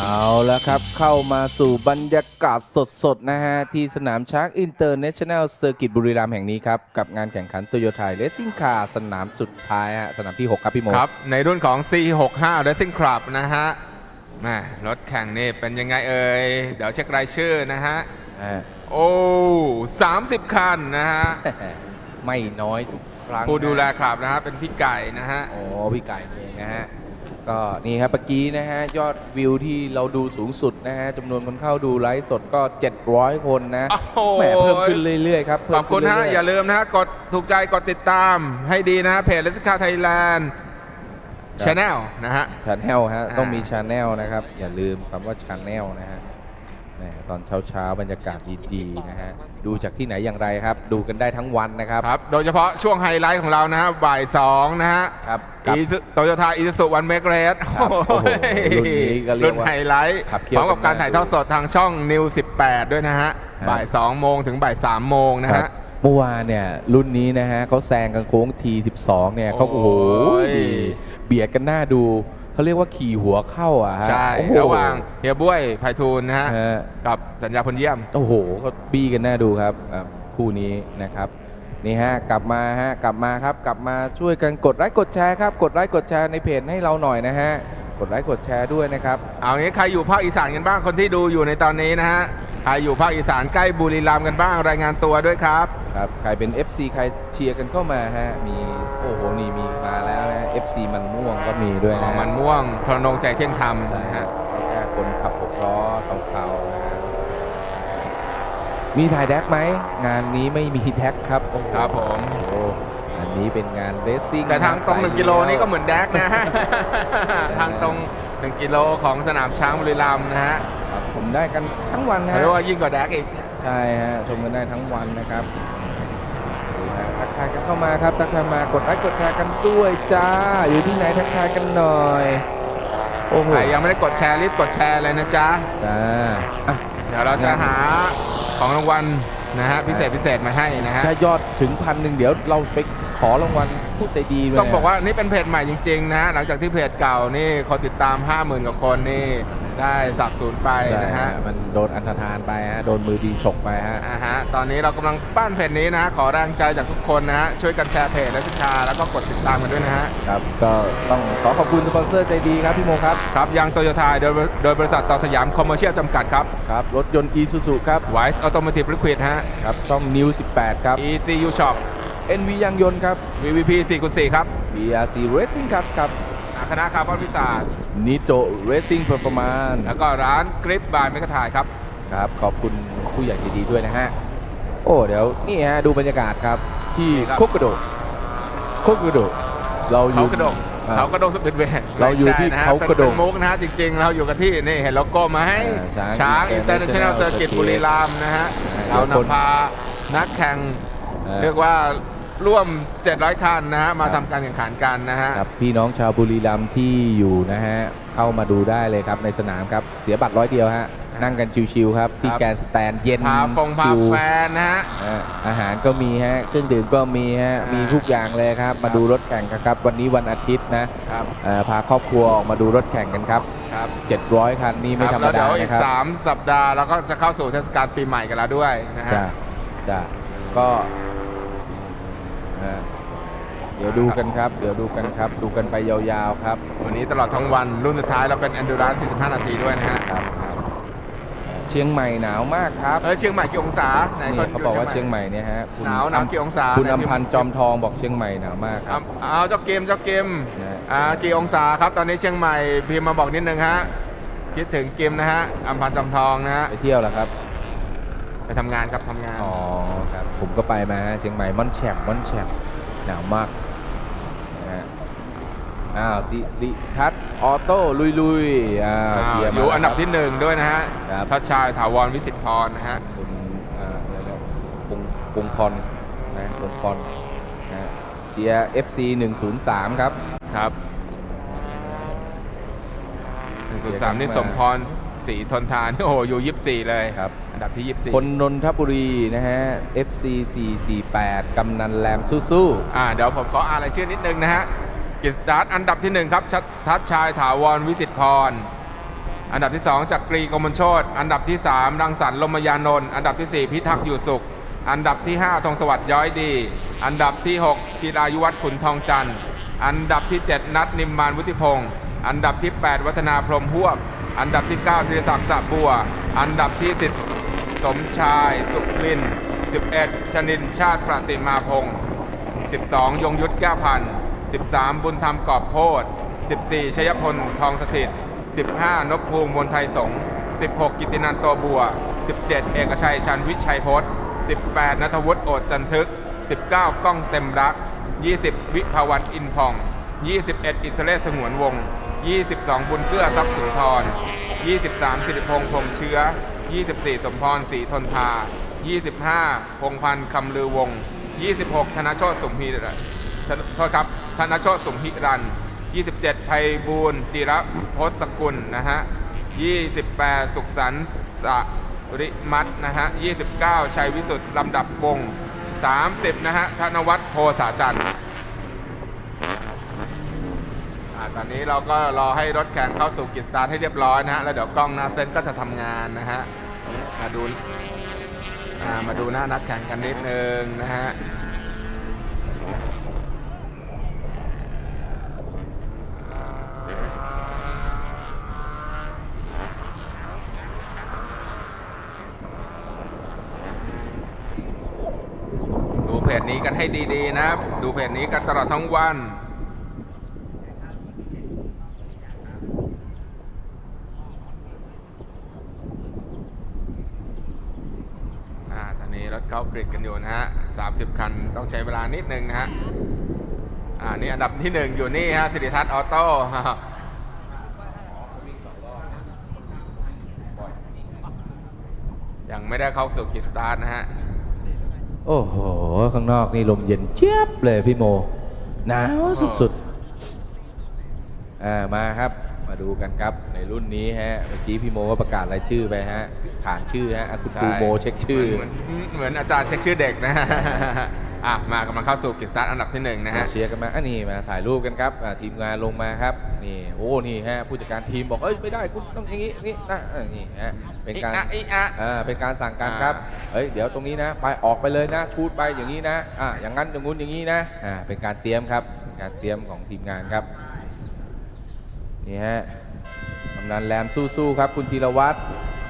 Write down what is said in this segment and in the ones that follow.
เอาแล้วครับ เข้ามาสู่บรรยากาศสดๆ นะฮะ ที่สนามช้างอินเตอร์เนชั่นแนลเซอร์กิตบุรีรัมย์แห่งนี้ครับ กับงานแข่งขันโตโยต้าเลสซิ่งคาร์สนามสุดท้ายฮะ สนามที่ 6 ครับ พี่โมครับ ในรุ่นของ C65 Racing Club นะฮะแหม่รถแข่งนี่เป็นยังไงเอ่ย เดี๋ยวเช็ครายชื่อนะฮะ อ่าโอ้30 คันนะฮะ ไม่น้อยทุกครั้งผู้ดูแลคลับนะฮะ เป็นพี่ไก่นะฮะ โอ้พี่ไก่นี่เองนะฮะ ก็นี่ครับเมื่อกี้นะฮะยอดวิวที่เราดูสูงสุดนะฮะจำนวนคนเข้าดูไลฟ์สดก็ 700 คนนะโอ้โห แหมเพิ่มขึ้นเรื่อยๆครับขอบคุณฮะอย่าลืมนะฮะ กดถูกใจกดติดตามให้ดีนะฮะเพจ Racing Car Thailand Channel นะฮะ ชาแนลฮะอ่าต้องมีชาแนลนะครับ อย่าลืมคำว่าชาแนลนะฮะ แหมตอนเช้าเช้าๆบรรยากาศดีๆนะฮะดูจากที่ไหนอย่างไรครับ ดูกันได้ทั้งวันนะครับ ครับ โดยเฉพาะช่วงไฮไลท์ของเรานะฮะบ่าย2นะฮะครับกับอีโตโยต้าอีซูซูวันเมกเรสครับโอ้โหรุ่นนี้ก็เรียกว่ารุ่นไฮไลท์ขับเคี่พยวร้อมกับการถ่ายทอดสดทางช่อง New 18 ด้วยนะฮะครับ บ่าย2โมงถึงบ่าย3โมงนะครัฮะ บเมื่อวานเนี่ยรุ่นนี้นะฮะเขาแซงกันโค้ง T12 เนี่ยเขาโอ้โหโอ้ยเบียดกันหน้าดู เขาเรียกว่าขี่หัวเข้าอะฮะใช่โอ้โระหว่างเฮียบุ้ยไพฑูรย์นะฮะฮะกับสัญญาพลเยี่ยม โอ้โหเขาบี้กันหน้าดูครับอ่าคู่นี้นะครับนี่ฮะกลับมาฮะกลับมาครับกลับมาช่วยกันกดไลค์กดแชร์ครับกดไลค์กดแชร์ในเพจให้เราหน่อยนะฮะกดไลค์กดแชร์ด้วยนะครับ เอางี้ใครอยู่ภาคอีสานกันบ้างคนที่ดูอยู่ในตอนนี้นะฮะ ใครอยู่ภาคอีสานใกล้บุรีรัมย์กันบ้างรายงานตัวด้วยครับ ครับ ใครเป็น FC ใครเชียร์กันเข้ามาฮะ มีโอ้โหนี่มีมาแล้วนะ FC มันม่วงก็มีด้วยนะมันม่วงทรนงใจเที่ยงธรรมใช่นะฮะฮะแค่คนขับหกล้อเทาๆนะฮะมีถ่ายแดกไหม งานนี้ไม่มีแดกครับโอ้โหครับผมโอ้โหอันนี้เป็นงานเรซซิ่งแต่ทางตรงสย1กิโลเลี้ยวนี่ก็เหมือนแดกนะฮะทางตรง1กิโลของสนามช้างบุรีรัมย์นะฮะครับผม ได้กันทั้งวันเขาฮะเรียกว่ายิ่งกว่าแดกอีก ใช่ฮะชมกันได้ทั้งวันนะครับนี่ฮะทักทายกันเข้ามาครับทักทายมากดไลค์กดแชร์กันด้วยจ้า อยู่ที่ไหนทักทายกันหน่อยโอ้โหใครยังไม่ได้กดแชร์รีบกดแชร์เลยนะจ๊ะจ้าอะเดี๋ยวเราจะหาของรางวัลนะฮะพิเศษพิเศษมาให้นะฮะถ้ายอดถึงพันหนึ่งเดี๋ยวเราไปขอรางวัลผู้ใจดีเลยต้องบอกว่านี่เป็นเพจใหม่จริงๆนะฮะหลังจากที่เพจเก่านี่คนติดตาม 50,000กว่าคนนี่ ได้สับสูญไปใช่นะฮะฮะ มันโดนอันธทานไปฮะ โดนมือดีฉกไปฮะอ่าฮะ ตอนนี้เรากำลังปั้นเพจนี้นะฮะ ขอแรงใจจากทุกคนนะฮะ ช่วยกันแชร์เพจและสินค้าแล้วก็กดติดตามกันด้วยนะฮะ ครับ ก็ต้องขอขอบคุณสปอนเซอร์ใจดีครับพี่โมครับ ครับ ยางโตโยต้าโดยโดยบริษัทต่อสยามคอมเมอร์เชียลจำกัดครับ ครับ รถยนต์ Isuzu ครับไวส์ออโตม t ติฟลิควิดฮะ ครับต้อง New 18 ครับ ECU Shop NV ยางยนต์ครับ VVP 4คูณ4ครับ BRC Racing Cut ครับ คณะคาร์บอนพิศาส Nito Racing Performance แล้วก็ร้านกริปบายเมกะทายครับ ครับ ขอบคุณผู้ใหญ่ใจดีด้วยนะฮะ โอ้ เดี๋ยว นี่ฮะ ดูบรรยากาศครับ ที่ครับโคกระโดโคกระโดเราอเขายู่กระดงอ่าเขากระดงสปิดเวย์เราอยู่ที่ไม่ใช่นะฮะเขากระดงเป็นมุกนะฮะจริง ๆ เราอยู่กันที่นี่เห็นโลโก้ไหมอ่าช้างช้างอินเตอร์เนชั่นแนล International เซอร์กิต Circuit บุรีรัมย์นะฮะอ่าเราเดี๋ยวคนนำพานักแข่งอ่าเรียกว่า ร่วม 700 คันนะฮะมาครัทำบการแข่งขันกันนะฮะครับพี่น้องชาวบุรีรัมย์ที่อยู่นะฮะเข้ามาดูได้เลยครับในสนามครับเสียบัตรร้อยเดียวฮะนั่งกันชิวๆครับ ที่ครับแกรนด์สแตนเย็นพาฟงพาชิวแฟนนะฮะอ่าอาหารก็มีฮะเครื่องดื่มก็มีฮะอ่ามีมีทุกอย่างเลยครับ มาดูรถแข่งกันครับ วันนี้วันอาทิตย์นะครับอ่าพาครอบครัวออกมาดูรถแข่งกันครับครับ700 คันนี่ไม่ธรรมแล้วดาเดี๋ยวอีนะกครับ3สัปดาห์เราก็จะเข้าสู่เทศกาลปีใหม่กันแล้วด้วยนะฮะจ้ะจ้ะก็อ่า เดี๋ยวดูกันครับ เดี๋ยวดูกันครับ ดูกันไปยาวๆครับ วันนี้ตลอดทั้งวันรุ่นสุดท้ายเราเป็น Endurance 45 นาทีด้วยนะฮะครับครับเชียงใหม่หนาวมากครับเออเชียงใหม่กี่องศาไหนนี่คนเขาบอกว่าเชียงใหม่เนี่ยฮะคุณหนาวหนาวอำกี่องศาคุณไหนอำพันธ์จอมทองบอกเชียงใหม่หนาวมากครับเอาเอาเจ้าเกมเจ้าเกมนะอ่ากี่องศาครับตอนนี้เชียงใหม่พิมพ์มาบอกนิดนึงฮะคิดถึงเกมนะฮะอัมพันธ์จำทองนะฮะไปเที่ยวแล้วครับ ไปทำงานครับทำงานอ๋อครับผมก็ไปมาฮะเชียงใหม่ม่อนแฉมม่อนแฉมหนาวมาก นะฮะอ้าวสิริทัศน์ออโต้ลุยลุยๆอ้าวอ่าเชียร์มาอยู่แล้วอันดับครับที่หนึ่งด้วยนะฮะครับทัชชายถาวรวิสิตพรนะฮะ คุณอ่าอะไรนะพงพงพรนะพงพรนะฮะเชียร์ FC 103 ครับ ครับหนึ่งเชีสุยดร์สามกันนี่มาสมพร ศรีทนทาน โอ้โหอยู่ยี่สี่เลยครับ อันดับที่ยี่สี่คนนนทบุรีนะฮะ FC 448 กำนันแรมสู้อ่าเดี๋ยวผมขออ่านรายชื่อนิดนึงนะฮะกิจสตาร์ทอันดับที่หนึ่งครับชัดทัชชายถาวรวิสิตพร อันดับที่ 2จักรีกมลโชตอันดับที่ 3 รังสรรค์ลมยานนท์อันดับที่ 4 พิทักษ์อยู่สุข อันดับที่5ธงสวัสดิ์ย้อยดี อันดับที่6กีรายุวัฒน์ขุนทองจันทร์ อันดับที่ 7 นัดนิมมานวุฒิพงศ์ อันดับที่ 8 วัฒนาพรหมหวบอันดับที่9ธีรศักดิ์สะบัว อันดับที่ 10 สมชาย สุริน 11 ชนินชาติประติมาพงศ์12 ยงยุทธแก้วพันธ์13 บุญธรรมกอบโพธ14 ชยพล ทองสถิต 15 นพภูมิมนไทยสงฆ์16 กิตินันโตบัว 17 เอกชัยชันวิชัยพจน์18นัทวุฒิโอดจันทึก 19ก้องเต็มรัก 20 วิภาวันอินพอง 21 อิสระเลสงวนวงศ์ 22 บุญเกื้อทรัพย์สุนทร 23 สิริพงษ์พงเชื้อ 24 สมพรศรีทนทา 25 พงพันธ์คำลือวง 26 ธนโชตสมพีรโทษครับธนโชตสมพิรัน 27 ไพบูลจิระพศกุลนะฮะ 28 สุขสันต์สริมัตนะฮะ 29 ชัยวิสุทธิ์ลำดับวง 30 นะฮะ ธนวัฒน์โพสาจันทร์ ตอนนี้เราก็รอให้รถแข่งเข้าสู่กิจสตาร์ทให้เรียบร้อยนะฮะ แล้วเดี๋ยวกล้องหน้าเซนก็จะทำงานนะฮะ มาดูมาดูหน้านักแข่งกันนิดนึงนะฮะดูเพจนี้กันให้ดีๆนะ ดูเพจนี้กันตลอดทั้งวัน อ่า ตอน ริดกันอยู่นะฮะ30คันต้องใช้เวลานิดนึงนะฮะอ่านี่อันดับที่หนึ่งอยู่นี่ฮะสิริทัศน์ออโต้ยังไม่ได้เข้าสู่กิจสตาร์นะฮะ โอ้โห ข้างนอกนี่ลมเย็นเจี๊ยบเลยพี่โม หนาวสุดๆอ่ามาครับ มาดูกันครับในรุ่นนี้ฮะเมื่อกี้พี่โมก็ประกาศรายชื่อไปฮะขานชื่อฮะอะคุณครูโมเช็คชื่อ เหมือนเหมือนอาจารย์เช็คชื่อเด็กนะฮะอะมากำลังเข้าสู่กิจสตาร์ทอันดับที่หนึ่งนะฮะมาเชียร์กันมาอันนี้มาถ่ายรูปกันครับอ่าทีมงานลงมาครับนี่โอ้นี่ฮะผู้จัดการทีมบอกเอ้ยไม่ได้คุณต้องอย่างนี้นี่นะอ่านี่ฮะเป็นการอีอะอีอะอ่าเป็นการสั่งการครับเฮ้ยเดี๋ยวตรงนี้นะ ไปออกไปเลยนะชูดไปอย่างนี้นะอ่าอย่างนั้นอย่างงู้นอย่างนี้นะอ่าเป็นการเตรียมครับเป็นการเตรียมของทีมงานครับ นี่ฮะกำนันแรมสู้ๆครับ คุณธีรวัตร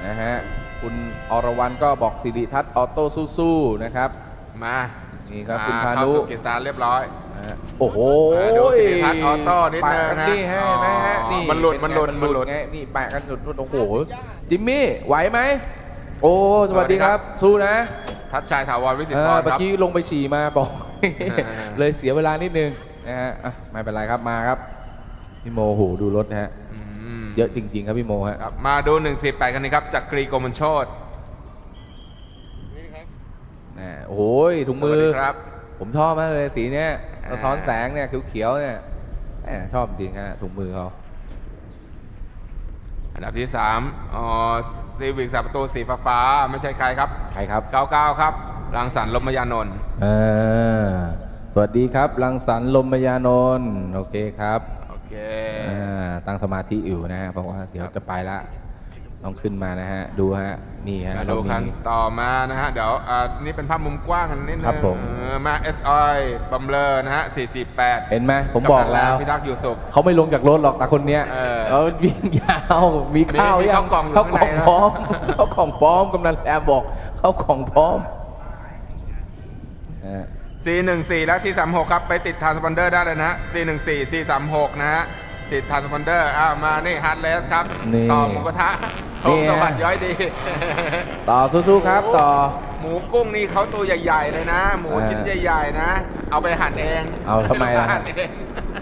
นะฮะคุณอรวรรณก็บอกสิริทัศน์ออโต้สู้ๆนะครับ มานี่ครับอ่คุณพาเข้านุสู่กิจสตาร์ทเรียบร้อยนะฮะโอ้โหอ่าดูสิริทัศน์ออโต้นิดนึงแปะกันฮะนี่ฮะเห็นไหมฮะอ๋อนี่มันหลุดเป็มันหลุดไงมันหลุดไงนี่แปะกันหลุดหลุดโอ้โหจิมมี่ไหวไหมโอ้สวัสดีครับ สู้นะ ทัชชัยถาวรวิสิทเอธิ์พอรเมื่อครับกี้ลงไปฉี่มาบอกอ่าเลยเสียเวลานิดนึงนะฮะอะไม่เป็นไรครับมาครับ พี่โมโหดูรถนะฮะอืมเยอะจริง ๆ ครับพี่โมฮะครับมาดู 148 กันนี้ครับจากกรีกรมลโชตนะโอ้ยถุงสมืวัสอดีครับ ผมชอบมากเลยสีเนี้ยอ่าสะท้อนแสงเนี่ยเขียวๆเนี่ยแหมชอบจริงฮะถุงมือเขาอันดับที่3อ๋อซีวิกสามประตูสีฟ้าๆไม่ใช่ใครครับ ใครครับ 99 ครับ รังสรรค์ลมยานนท์เออสวัสดีครับ รังสรรค์ลมยานนท์โอเคครับโอเคอ่า ตั้งสมาธิอยู่นะฮะเพราะว่าเดี๋ยวจะไปละต้องขึ้นมานะฮะ ดูฮะ นี่ฮะมาดูกันเรามีต่อมานะฮะ เดี๋ยวอ่านี่เป็นภาพมุมกว้างกันนิดนึงครับผมเออมา SI บัมเลอร์นะฮะ 448 เห็นไหมผมบอกแล้ว พิทักษ์อยู่สุข เขาไม่ลงจากรถหรอกแต่คนเนี้ยเออเขาวิ่งยาวมีข้าวมียังข้าวกล่องอยู่ข้าวกล่องข้างในนะ พร้อมข้าวกล่องพร้อมกำนันแอมบอกข้าวกล่องพร้อมอ่า 414 และ 436 ครับ ไปติดทานสปอนเดอร์ได้เลยนะฮะ414 436 นะฮะ ติดทานสปอนเดอร์อ่ามา นี่ฮาร์ดเลสครับ นี่ต่อหมูกระทะนี่โงสวัสดิ์ย้อยดี ต่อสู้ๆครับ ต่อ หมูกุ้งนี่เขาตัวใหญ่ ๆ เลยนะ หมูอ่าชิ้นใหญ่ ๆ นะ เอาไปหั่นเองเอาทำไมล่ะ หั่นเอง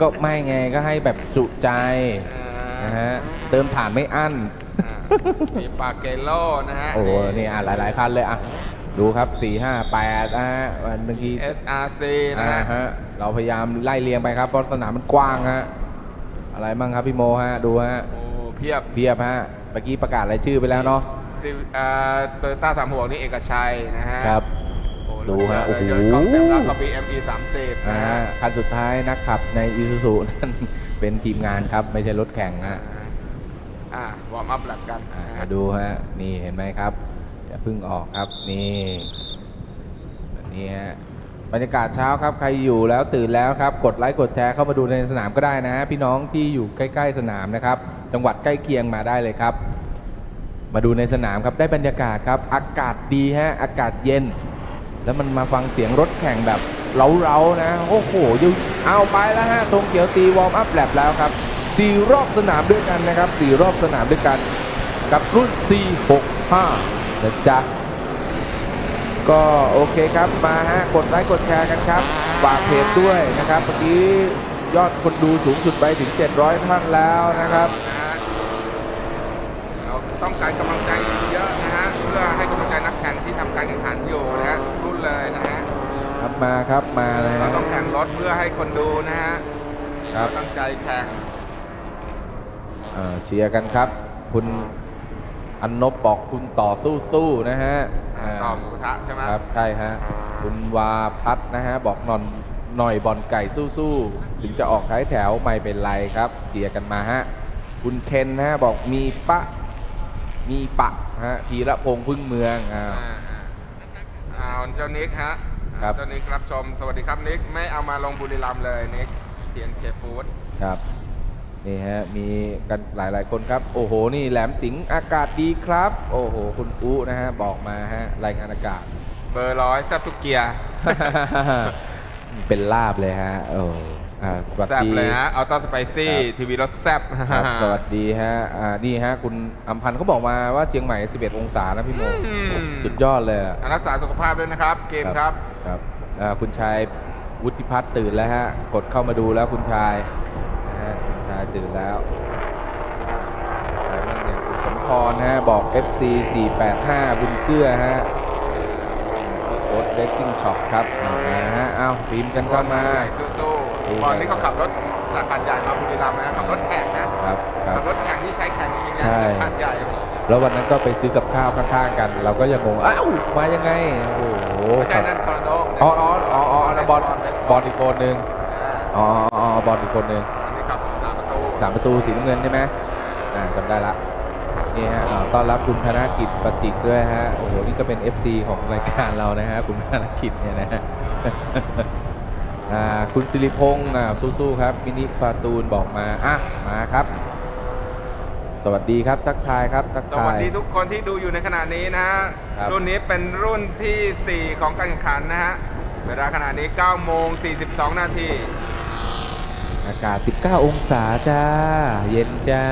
ก็ไม่ไงก็ให้แบบจุใจนะฮะเติมฐานไม่อั้น อ่ามีปาเกโลนะฮะโอ้โหนี่อะหลายๆคันเลยอะ ดูครับ 4 5 8นะฮะวันเมื่อกี้ SRC นะอ่าฮะ ฮะ เราพยายามไล่เรียงไปครับ เพราะสนามมันกว้างฮะ อะไรบ้างครับพี่โมฮะ ดูฮะ โอ้เพียบเพียบฮะ เมื่อกี้ประกาศรายชื่อไปแล้วเนาะซิอ่าโตโยต้าสามหัวนี่เอกชัยนะฮะครับโอ้ดูฮะรถเยโอ้โหกล้องเต็มแล้วก็ BME 30นะนะฮะฮะ คันสุดท้ายนักขับในอีซูซูนั่นเป็นทีมงานครับ ไม่ใช่รถแข่งฮะ อ่าวอร์มอัพแลบกันอ่านะมาฮะดูฮะ นี่เห็นไหมครับ อย่าเพิ่งออกครับนี่แบบนี้ฮะบรรยากาศเช้าครับใครอยู่แล้วตื่นแล้วครับกดไลค์กดแชร์เข้ามาดูในสนามก็ได้นะ พี่น้องที่อยู่ใกล้ ๆ สนามนะครับ จังหวัดใกล้เคียงมาได้เลยครับ มาดูในสนามครับได้บรรยากาศครับ อากาศดีฮะอากาศเย็น แล้วมันมาฟังเสียงรถแข่งแบบเร้าๆนะ โอ้โหยูเอาไปแล้วฮะธงเขียวตีวอร์มอัพแลบแล้วครับสี่รอบสนามด้วยกันนะครับสี่รอบสนามด้วยกัน กับรุ่น 465 นะจ๊ะก็โอเคครับมาฮะกดไลค์กดแชร์กันครับฝากเพจด้วยนะครับเมื่อกี้ยอดคนดูสูงสุดไปถึง 700 ท่านแล้วนะครับนะฮะเราต้องการกำลังใจเยอะนะฮะเพื่อให้กำลังใจนักแข่งที่ทำการแข่งขันอยู่นะฮะทุกรุ่นเลยนะฮะครับมาครับมาเลยเราฮะต้องแข่งรถเพื่อให้คนดูนะฮะครับตั้งใจแข่งเอ่อเชียร์กันครับ คุณ อันนบบอกคุณต่อสู้สู้ๆนะฮะาต่อหมูกระทะใช่ไหมครับใช่ฮะคุณวาพัฒน์นะฮะบอกนอนหน่อยบอลไก่สู้ๆถึงจะออกท้ายแถวไม่เป็นไรครับเชียร์กันมาฮะคุณเคนนะฮะบอกมีปะมีปะฮะพีระพงษ์พึ่งเมืองอ้าวอ่าอ่าอ่าเจ้านิกฮะครับเจ้านิกรับชมสวัสดีครับนิกไม่เอามาลงบุรีรัมย์เลยนิกเทียนเคฟูดครับ นี่ฮะมีกันหลายๆคนครับ โอ้โห นี่แหลมสิงห์อากาศดีครับ โอ้โห คุณอุนะฮะ บอกมาฮะ รายงานอากาศ เบอร์ร้อยแซบทุกเกียร์เป็นลาบเลยฮะโอ้อ่าสวัสแซบดีเลยฮะอัลต้าสไปซี่ครับทีวีรถแซบครับสวัสดีฮะอ่านี่ฮะ คุณอัมพันธ์เขาบอกมาว่าเชียงใหม่ 11 องศานะพี่โมอืมสุดยอดเลยอะรักษาสุขภาพด้วยนะครับ เกมครับครับอ่าคุณชายวุฒิพัฒน์ตื่นแล้วฮะ กดเข้ามาดูแล้วคุณชายนะฮะคุณชาย ตื่นแล้วใครบ้างเนี่ยคุณสมพรนะฮะบอก FC 485 บุญเกื้อฮะโค้ดเดซซิ่งช็อปครับเอามาฮะเอาพิมพ์กันเข้ามาใหญ่สู้สู้ๆบอลนี่เขาขับรถจากขันใหญ่มาบุรีรัมย์นะขับรถแข่งนะครับครัขับบรถแข่งที่ใช้แข่งจริงๆนะใช่ขันใหญ่แล้ววันนั้นก็ไปซื้อกับข้าวข้างๆกัน เราก็ยังงงอ้าวมายังไง โอ้โหไม่ใช่นั่นคอร์โดอ๋ออ๋ออ๋ออ๋ออันนั้นบอลบอลอีกคนหนึ่งอ๋ออ๋ออ๋อบอลอีกคนหนึ่งอันนี้ขับ สามประตูสามประตูสีน้ำเงินใช่ไหมอ่าจำได้ละนี่ฮะอ่าต้อนรับคุณธนกิจปฏิกด้วยฮะโอ้โหนี่ก็เป็น FC ของรายการเรานะฮะคุณธนกิจเนี่ยนะฮะอ่าคุณสิริพงษ์อ่าสู้ๆครับมินิคาตูนบอกมาอะมาครับ สวัสดีครับทักทายครับทักสทายวัสดีทุกคนที่ดูอยู่ในขณะนี้นะฮะครับรุ่นนี้เป็นรุ่นทีสี่ 4 ของการแข่งขันนะฮะเวลาขณะนี้9โมง42 นาที อากาศ 19 องศาจ้า เย็นจ้า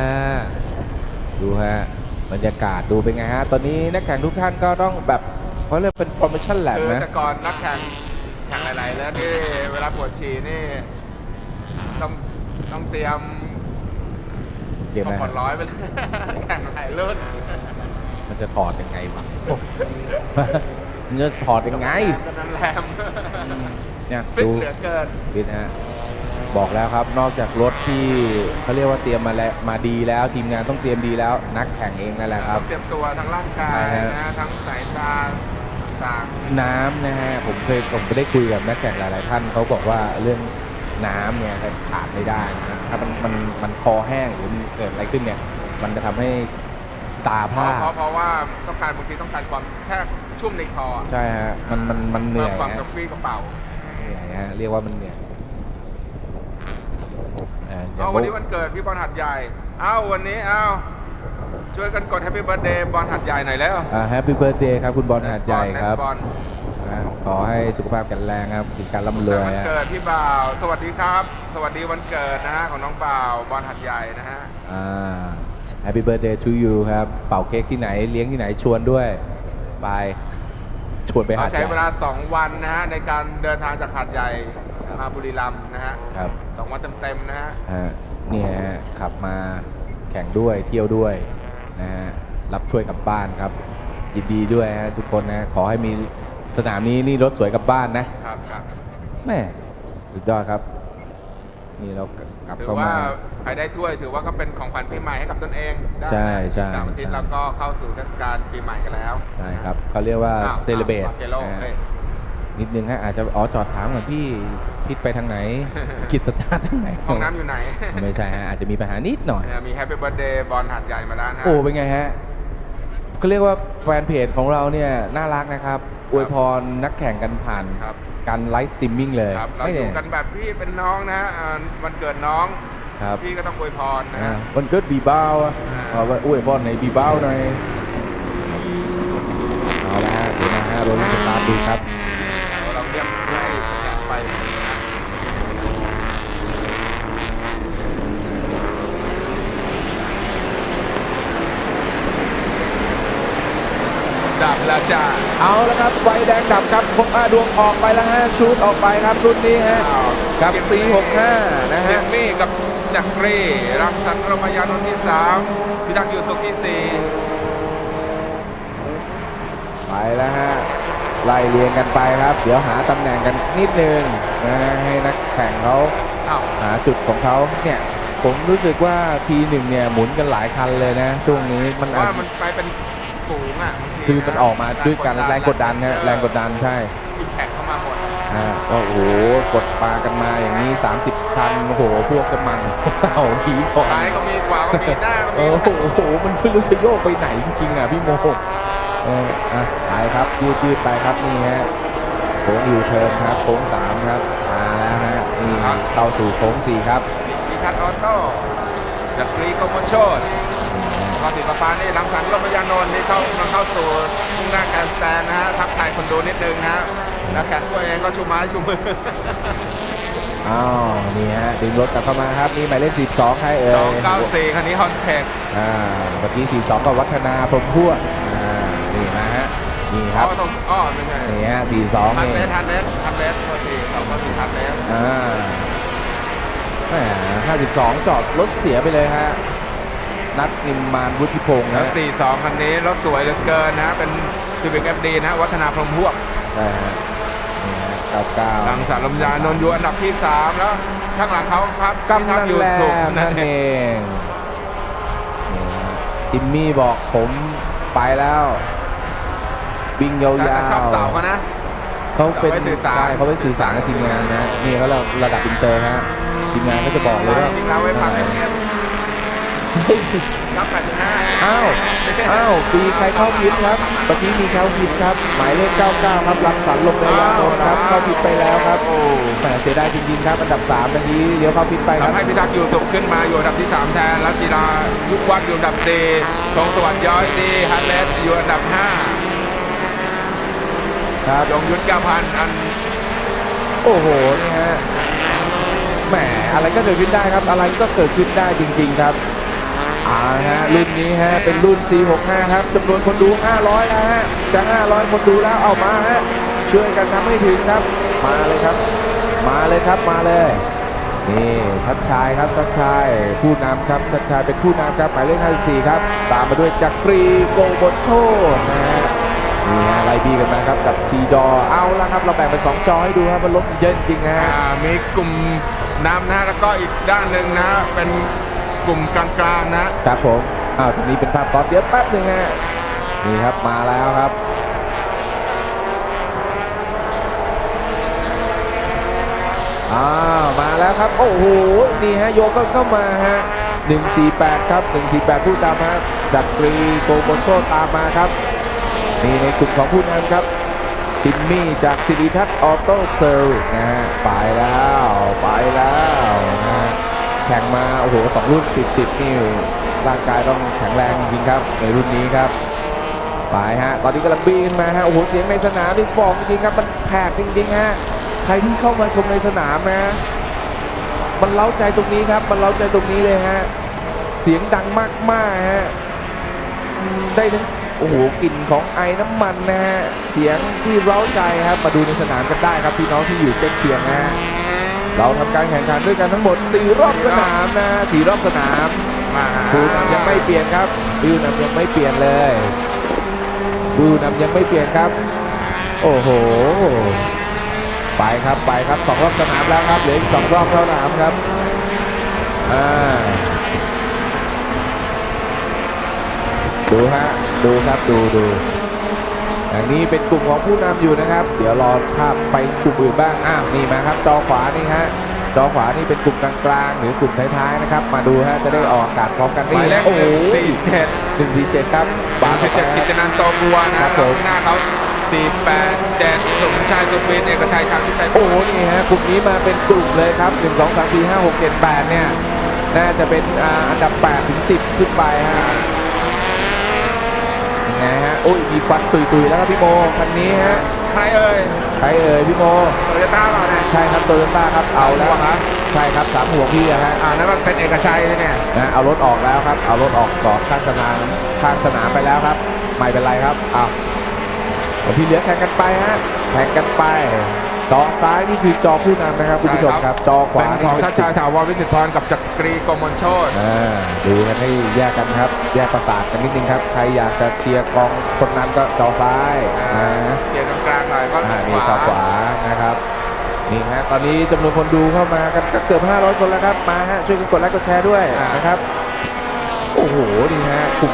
ดูฮะ บรรยากาศดูเป็นไงฮะ ตอนนี้นักแข่งทุกท่านก็ต้องแบบเขาเรียกเป็น formation lab คือนะแต่ก่อนนักแข่งแข่งหลายๆแล้วที่เวลาปวดฉี่นี่ ต้องต้องเตรียมเกมพอนะผ่อนร้อยไปเลยแข่งหลายรุ่นมันจะถอดยังไงวะมันจะถอดยังไงกันนั้นแรมเนี่ยฟิตดูเหลือเกินปิดฮะ บอกแล้วครับ นอกจากรถที่เขาเรียกว่าเตรียมมาแล้วมาดีแล้ว ทีมงานต้องเตรียมดีแล้ว นักแข่งเองนั่นแหละครับ เตรียมตัวทั้งร่างกายใช่ฮะ นะทั้งสายตาต่างน้ำนะฮะผมเคยผมไปได้คุยกับนักแข่งหลาย ๆ ท่านเขาบอกว่าเรื่องน้ำเนี่ยขาดไม่ได้นะถ้ามันมันมันคอแห้งหรือมันเกิดอะไรขึ้นเนี่ย มันจะทำให้ตาๆเพผ้าราะเพราะเพราะว่าต้องการบางทีต้องการความแค่ชุ่มในคออะใช่ฮะมันมันมันเหนื่เพิ่อมยความกฮะระปรี้กระเป๋า เหนื่อยฮะเรียกว่ามันเหนื่อยอ่าอย่า เอางวันนี้วันเกิดพี่บอลหัดใหญ่ เอ้าวันนี้เอ้าช่วยกันกด Happy Birthday บอลหัดใหญ่หน่อยแล้วอ่าแฮปปี้เบิร์ดเดย์ครับคุณบอลหาดใหญ่ครับบอลอ่าขอให้สุขภาพแข็งแรงครับกิจการร่ำรวยวันฮะเกิดพี่บ่าว สวัสดีครับ สวัสดีวันเกิดนะฮะของน้องบ่าวบอลหัดใหญ่นะฮะอ่า Happy Birthday to you ครับ เป่าเค้กที่ไหนเลี้ยงที่ไหนชวนด้วย ไป ชวนไปหาเราดใช้ใหญ่เวลา 2 วันนะฮะในการเดินทางจากหาดใหญ่ มาบุรีรัมย์นะฮะครับสองวันเต็มๆนะฮะฮะเนี่ยฮะขับมาแข่งด้วยเที่ยวด้วยนะฮะรับช่วยกลับบ้านครับยินดีด้วยฮะทุกคนนะขอให้มีสนามนี้นี่รถสวยกลับบ้านนะครับครับแม่สุดยอดครับ นี่เรากลับถือเข้าว่ามาใครได้ถ้วยถือว่าก็เป็นของขวัญปีใหม่ให้กับตนเองได้ใช่ใช่สามอาทิตย์ใช่แล้วก็เข้าสู่เทศกาลปีใหม่กันแล้ว ใช่ครับเขาเรียกว่าอ้าวเซเลเบตอ้าว Barcelo เฮ้ย นิดนึงฮะอาจจะอ๋อจอดถามก่อนพี่ทิศไปทางไหน กิจสตาร์ททางไหนห้องน้ำอยู่ไหน ไม่ใช่ฮะอาจจะมีปัญหานิดหน่อยเนี่ยมีแฮปปี้เบิร์ดเดย์บอลหัดใหญ่มาแล้วนะฮะโอ้เป็นไงฮะก็เรียกว่าแฟนเพจของเราเนี่ยน่ารักนะครับอวยพรนักแข่งกันผ่านครับการไลฟ์สตรีมมิ่งเลยครับเราไม่อเนี่ยู่ยกันแบบพี่เป็นน้องนะฮะอ่าวันเกิดน้องครับพี่ก็ต้องอวยพรนะอ่าฮะวันเกิดบีบ้าวอะอ่าเอาว่าอวยพรในบีบ้าวหน่อยเอาละฮะเดี๋ยวนะฮะรถสตาร์ทดูครับ เราเรียกให้สัญญาณไปนะ ดับแล้ว จ้าเอาละครับไฟแดงดับครับผมอาดวงออกไปแล้วฮะชูดออกไปครับรุ่นนี้ฮะกับ 465 นะเจฮะมมี่กับจักรีรังสรรค์รมยานนท์ที่ 3 พิทักษ์อยู่สุขที่ไปแล้วฮะไล่เรียงกันไปครับ เดี๋ยวหาตำแหน่งกันนิดนึงนะให้นักแข่งเขา4อ้าวหาจุดของเขาเนี่ยผมรู้สึกว่าทีหนึ่งเนี่ยหมุนกันหลายคันเลยนะช่วงนี้มันอาจว่ามันไปเป็น ฝูงอะบางทีคือมันออกมาด้วยกันแรงกดดันฮะแรงกดดันใช่อิมแพคเข้ามาหมดอ่าก็โอ้โหกดปลากันมาอย่างนี้ 30 คันโอ้โหพวกกันมันเอาหนีก่อนซ้ายก็มีขวาก็มีหน้าก็โอ้มีโหมันไม่รู้จะโยกไปไหนจริงๆอะพี่โมเอออะไปครับยืดยืดไปครับนี่ฮะโค้งยูเทิร์นครับโค้งสามครับมาแล้วฮะนี่เข้าสู่โค้งสี่ครับพิทักษ์ออโต้จักรีโกโมโชด วาสิปปานี่รังสรรค์รมยานนท์นี่เข้ามาเข้าสู่ทุ่งหน้าแกรนด์สแตนนะฮะทักทายคนดูนิดนึงนะฮะแล้วแขกตัวเองก็ชูไม้ชูมืออ้าวนี่ฮะดึงรถกลับเข้ามาครับนี่หมายเลข42ใครเอ่ย294คันนี้ฮอนเทคอ่าเมื่อกี้42กับวัฒนาพรหมพวกอ่านี่มาฮะนี่ครับอ๋อตรงอ๋อไม่ใช่นี่ฮะ42ทันนี่เลสทันเลสทันเลสโทษทีสองก็สี่ทันเลสอ่าแหม52จอดรถเสียไปเลยฮะ นัดนิมมานวุฒิพงศ์แล้นะว42 คันนี้รถสวยเหลือเกินนะ เป็นคือเป็นแอฟดีนะ วัฒนาพรหมพวกใช่ฮะนี่ฮะ99รังสรรค์ลมยานนท์อยู่อันดับที่ 3 แล้วข้างหลังเขาครับกำนันอยู่แลสุขมนั่นเองนี่ฮะจิมมี่บอกผมไปแล้วบิงยาวแต่ชอบเสาเขาๆนะ เขาเป็นเสาไว้สื่อสาร ใช่เขาไปสื่อสารกับทีมงานนะนี่เขาระดับอินเตอร์ฮะทีมงานก็จะบอกเลยว่าจริงๆเราไว้พักให้เงียบ เฮ้ยรับ85อ้าวอ้าวปีใครเข้าผิดครับเมื่อกี้มีเข้าผิดครับ หมายเลข 99 ครับรังสรรค์ลมในยานนท์ครับ เข้าผิดไปแล้วครับ โอ้แหมเสียดายจริงๆครับ อันดับ3เมื่อกี้เดี๋ยวเข้าผิดไปครับทำให้พิทักษ์อยู่สุขขึ้นมาอยู่อันดับที่ 3 แทนรัชจีรายุควัดอยู่อันดับสี่ธงสวัสดิ์ย้อยดีฮันเลสอยู่อันดับครับ5ยงยุทธ9พันอัน โอ้โหนี่ฮะแหมอะไรก็เกิดขึ้นได้ครับ อะไรก็เกิดขึ้นได้จริง ๆ ครับ อ่าฮะรุ่นนี้ฮะเป็นรุ่น C65 ครับจำนวนคนดู 500 แล้วฮะจะ 500 คนดูแล้วเอามาฮะช่วยกันทำให้ถึงครับ มาเลยครับ มาเลยครับมาเลยนี่ชัดชายครับชัดชายผู้นำครับชัดชายเป็นผู้นำครับหมายเลข54ครับ ตามมาด้วยจักรีโกบนโชนะฮะนี่ฮะไล่บีกันมาครับกับทีดอเอาละครับ เราแบ่งเป็น2จอให้ดูครับมันลดเยอะจริงฮะมีกลุ่มนำนะแล้วก็อีกด้านหนึ่งนะเป็น กลุ่มกลางๆนะครับผมอ้าวตรงนี้เป็นภาพซ้อนเดี๋ยวแป๊บหนึ่งฮะนี่ครับมาแล้วครับอ้าวมาแล้วครับ โอ้โหนี่ฮะโยกก็เข้ามาฮะ148 ครับ 148 ผู้ตามฮะจักรีโกโบโชตามมาครับ นี่ในกลุ่มของผู้นำครับจิมมี่จากสิริทัศน์ออโต้เซอร์นะฮะไปแล้ว ไปแล้วนะฮะ ข่งมาโอ้โหสองรุ่นติดติดๆนี่ร่างกายต้องแข็งแรงจริงครับในรุ่นนี้ครับไปฮะตอนนี้กำลังบีขึ้นมาฮะโอ้โหเสียงในสนามนี่บอกจริงครับมันแผกจริงๆฮะใครที่เข้ามาชมในสนามนะมันเล้าใจตรงนี้ครับมันเล้าใจตรงนี้เลยฮะเสียงดังมากๆฮะได้ทั้งโอ้โหกลิ่นของไอ้น้ำมันนะฮะเสียงที่เร้าใจครับมาดูในสนามกันได้ครับพี่น้องที่อยู่ใกล้เคียงนะฮะ เราทำการแข่งขันด้วยกันทั้งหมด 4 รอบสนามนะ4รอบสนามมาผู้นำยังไม่เปลี่ยนครับผู้นำยังไม่เปลี่ยนเลยผู้นำยังไม่เปลี่ยนครับ โอ้โห ไปครับไปครับสองรอบสนามแล้วครับเหลืออีกสองรอบเท่านั้นครับอ่าดูฮะดูครับดูดู อย่างนี้เป็นกลุ่มของผู้นำอยู่นะครับ เดี๋ยวรอภาพไปกลุ่มอื่นบ้าง อ้าว นี่มาครับ จอขวานี่ฮะ จอขวานี่เป็นกลุ่มกลางๆหรือกลุ่มท้ายๆนะครับ มาดูฮะ จะได้ออกอากาศพร้อมกันหนี่มายเลขโอ้โหหนึ่งสี่เจ็ดหนึ่งสี่เจ็ดครับบาบาสเข้าไปเจ็ดกิฮะจนันท์โตบัวนะครับผมข้างหน้าเขาสี่แปดเจ็ดสมชายสุบินเอกชัยชันพิชัยโอ้โห นี่ฮะ กลุ่มนี้มาเป็นกลุ่มเลยครับ1 2 3 4 5 6 7 8เนี่ย น่าจะเป็นอ่าอันดับ8ถึง10ขึ้นไปฮะ ยังไงฮะโอ้ยมีควันตุยๆแล้วครับพี่โมคันนี้ฮะใครเอ่ยใครเอ่ยพี่โมโตโยต้าเปล่าเนี่ยใช่ครับโตโยต้าครับเอาแล้วห่วงนะใช่ครับสามห่วงพี่อะฮะอ่านั่นมันเป็นเอกชัยเนี่ยนะเอารถออกแล้วครับ เอารถออกก่อนข้างสนามข้างสนามไปแล้วครับ ไม่เป็นไรครับอ้าวเอาที่เหลือแข่งกันไปฮะแข่งกันไป จอซ้ายนี่คือจอผู้นำนะครับคุณผู้ชมครับ จอขวาเป็นนี่ของเป็นทัชชายถาวรวิสิทธิพรกับจักรีกมลโชตอ่าดูกันให้แยกกันครับ แยกประสาทกันนิดนึงครับใครอยากจะเชียร์กองคนนั้นก็จอซ้ายนะเชียร์กลางๆหน่อยก็อ่านี่จอขวานะครับนี่ฮะตอนนี้จำนวนคนดูเข้ามากันก็เกือบ 500 คนแล้วครับมาฮะช่วยกันกดไลค์กดแชร์ด้วยนะครับโอ้โหนี่ฮะกลุ่ม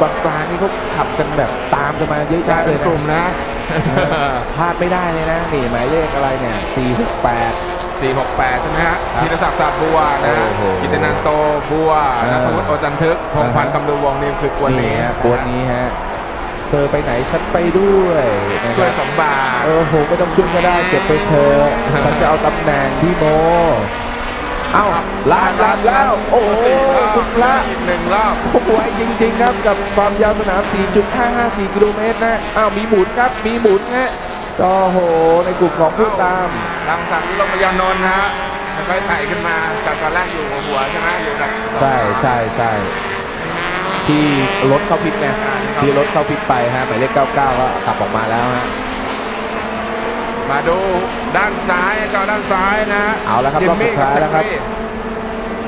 กลางๆนี่เขาขับกันแบบตามกันมาเยอะใช่แยะเลเป็นยกลุ่มนะนะพลาดไม่ได้เลยนะนี่หมายเลขอะไรเนี่ย468 468 ใช่ไหมฮะครับธีรศักดิ์สาบัวนะฮะโอ้โหกิตตินันโตบัวเออนัทวุฒิโอจันทึก พงษ์พันธ์อ่าฮะคำลือวงศ์นี่คือกวนนี้ฮะกวนนี้ฮะเธอไปไหนฉันไปด้วยนะคช่วยรับสมบาทเออโหไม่ต้องช่วยก็ได้เก็บไปเธอะฉันจะเอาตำแหน่งพี่โม เอ้าลานลานแล้ว โอ้โหสี่รอบคุณพระอีกหนึ่งรอบไวจริง ๆ ครับกับความยาวสนาม 4.554 กิโลเมตรนะอ้าวมีหมุนครับมีหมุนฮะก็โห ในกลุ่มของผู้ตามรังสรรค์ลงมายานนท์นะฮะค่อยๆไต่ขึ้นมาจากตอนแรกอยู่หัวๆใช่ไหมอยู่แบบใช่ใช่ใช่ที่รถเข้าพิษไงที่รถเข้าพิษไปฮะหมายเลข 99 ก็กลับออกมาแล้วฮะ มาดูด้านซ้ายจอด้านซ้ายนะฮะเอาละครับจิมมี่รอบสุดท้ายแล้วครับกัจัก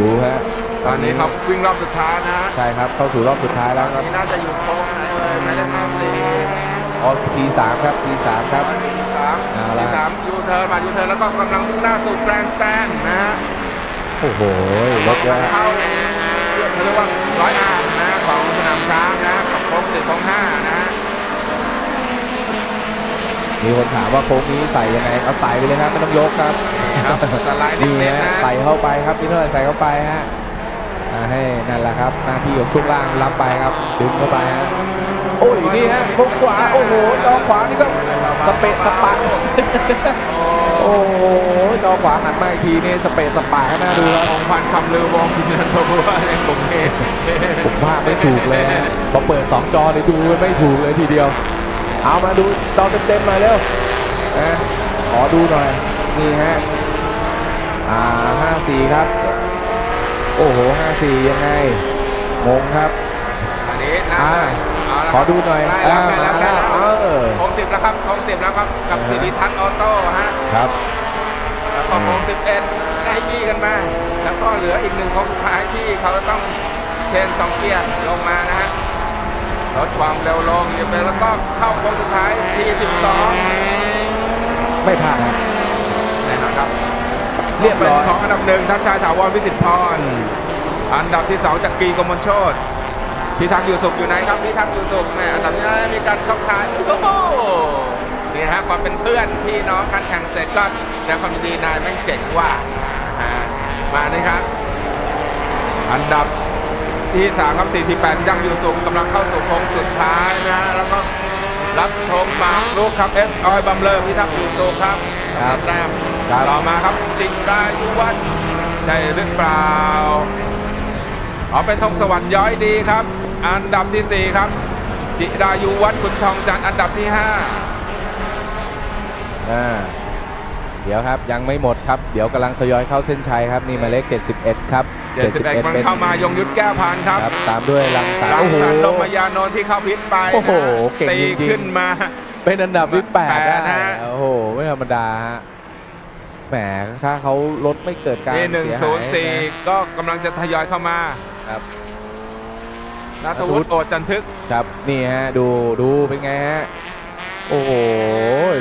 ดูฮะตอนนี้เขาวิ่งรอบสุดท้ายนะฮะใช่ครับเข้าสู่รอบสุดท้ายตแล้อวนครับนี้น่าจะอยู่โค้งไหนเอ่ยหมายเลขห้าสี่ออทีสามครับทีสามครับที่สามเอาละที่สามยูเทิร์นมายูเทิร์นแล้วก็กำลังมุ่งหน้าสู่แกรนด์สแตนนะฮะโอ้โหรถเยอะฮะเข้าเขาเรียกว่าร้อยอาร์นะฮะของสนามช้างนะกับโค้งสี่โค้งห้านะฮะ มีคนถามว่าโค้งนี้ใส่ยังไงเอาใส่ไปเลยครับไม่ต้องยกครับครับสไลด์นี่เน้นๆฮะนะใส่เข้าไปครับพี่เท่าไหร่ใส่เข้าไปฮะอ่าให้นั่นแหละครับหน้าที่ของช่วงล่างรับไปครับดึงเข้าไปฮะโอ้ยนี่ฮะโค้งขวาโอ้โหจอขวานี่ก็สเปะสปะโอ้โหจอขวาหันมาอีกทีนี่สเปะสปะน่าดูครับองพันธ์คำลือวงศ์พินันทบัวในกรุงเทพผมพลาดไม่ถูกเลยฮะพอเปิด2จอเลยดูไม่ถูกเลยทีเดียว เอามาดูจอเต็มๆหน่อยเร็วนะขอดูหน่อย นี่ฮะ อ่า54ครับ โอ้โห54ยังไง งงครับอันนี้นะอ่าเาละขอดูหน่อยได้แล้วอ่าได้แล้วได้แล้วเออโค้งสิบแล้วครับโค้งสิบแล้วครับ กับอ่าฮะสิริทัศน์ออโต้ฮะ ครับ แล้วก็โค้งสิบเอ็ดได้บี้กันมา แล้วก็เหลืออีกหนึ่งโค้งสุดท้ายที่เขาจะต้องเชนสองเกียร์ลงมานะฮะ ลดความเร็วลงอย่าไปแล้วก็เข้าโค้งสุดท้ายที่สิบสองไม่พลาดครับแน่นอนครับเรียบร้อยเป็นของอันดับหนึ่งทัชชายถาวรวิสิทธิพรอันดับที่สองจากกรีกมลโชตพิทักษ์อยู่สุขอยู่ไหนครับพิทักษ์อยู่สุขแหม่อันดับที่ห้ามีการเข้าขายโอ้โหนี่นะฮะความเป็นเพื่อนพี่น้องกันแข่งเสร็จก็แสดงความยินดีนายแม่งเจ๋งว่าอ่ามานี่ครับ อันดับ ที่สามครับ 48พิทักษ์อยู่สุขกำลังเข้าสู่โค้งสุดท้ายนะฮะแล้วก็รับธงฝากลูกครับเอสออยบัมเลอร์พิทักษ์อยู่สุขครับครับแต้มครับต่อมาครับจิงรายุวัฒน์ใช่หรือเปล่าอ๋อเป็นธงสวรรค์ย้อยดีครับ อันดับที่ 4 ครับ จิรายุวัฒน์คุณทองจันทร์อันดับที่อ่า เดี๋ยวครับยังไม่หมดครับ เดี๋ยวกำลังทยอยเข้าเส้นชัยครับนี่หมายเลข 71 ครับ5 71มันเข้ามายงยุทธแก้วพันครับครับ ตามด้วยลังสารรังโอ้โหสรรค์ลงมายานนท์ที่เข้าพิษไปนะโอ้โหเก่งตีจริงๆขึ้นมา เป็นอันดับที่แปดแปดได้นะฮะโอ้โหไม่ธรรมดาฮะแหมถ้าเขาลดไม่เกิดการนี่หนึ่งเสียศูหานย์ยสี่นะก็กำลังจะทยอยเข้ามาครับนัทวุฒิโอจันทึกครับนี่ฮะดูดูเป็นไงฮะ โอ้โห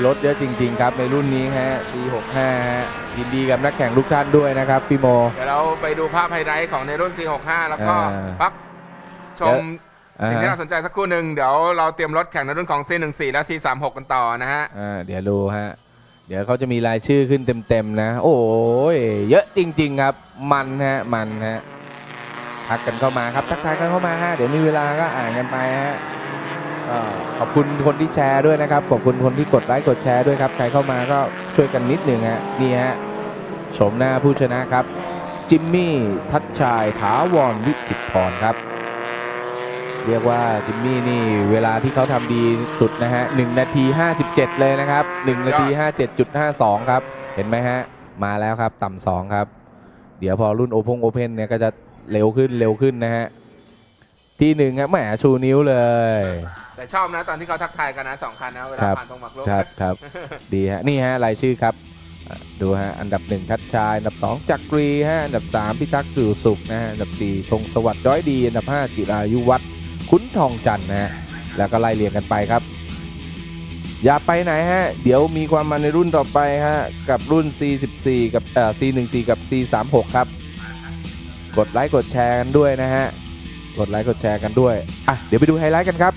รถเยอะจริง ๆ ครับในรุ่นนี้ฮะ C65 ฮะยินดีกับนักแข่งทุกท่านด้วยนะครับพี่โม เดี๋ยวเราไปดูภาพไฮไลท์ของในรุ่น465 แล้วก็อ่า พักชมอ่าสิ่งที่ฮะน่าสนใจสักครู่หนึ่งเดี๋ยวเราเตรียมรถแข่งในรุ่นของ C14 และ C36 กันต่อนะฮะ อ่าเดี๋ยวดูฮะ เดี๋ยวเขาจะมีรายชื่อขึ้นเต็มๆนะ โอ้ยเยอะจริง ๆ ครับ มันฮะ มันฮะ ทักกันเข้ามาครับ ทักทายกันเข้ามาฮะ เดี๋ยวมีเวลาก็อ่านกันไปฮะก็ ขอบคุณคนที่แชร์ด้วยนะครับ ขอบคุณคนที่กดไลค์กดแชร์ด้วยครับ ใครเข้ามาก็ช่วยกันนิดหนึ่งฮะนี่ฮะโฉมหน้าผู้ชนะครับ จิมมี่ ทัชชาย ถาวรวิสิทธพรครับ เรียกว่าจิมมี่นี่เวลาที่เขาทำดีสุดนะฮะ1นาที 57 เลยนะครับ 1 นาที 57.52 ครับ เห็นไหมฮะ มาแล้วครับ ต่ำสองครับ เดี๋ยวพอรุ่นโอพงโอเพนเนี่ยก็จะเร็วขึ้นเร็วขึ้นนะฮะ ที่หนึ่งครับแหมชูนิ้วเลย แต่ชอบนะตอนที่เขาทักทายกันนะสองคันนะเวลาครับ ผ่านตรงหมักลุกครับครับ ดีฮะนี่ฮะรายชื่อครับอะดูฮะอันดับหนึ่งทัชชายอันดับสองจักรีฮะอันดับสามพิทักษ์อยู่สุขนะฮะอันดับสี่ธงสวัสดิ์ย้อยดี อันดับห้าจิรายุวัฒน์คุ้นทองจันทร์นะฮะแล้วก็ไล่เรียงกันไปครับ อย่าไปไหนฮะ เดี๋ยวมีความมันในรุ่นต่อไปฮะ กับรุ่น C14 กับเอ่อ C14 กับ C36 ครับ กดไลค์กดแชร์กันด้วยนะฮะ กดไลค์กดแชร์กันด้วยอะเดี๋ยวไปดูไฮไลท์กันครับ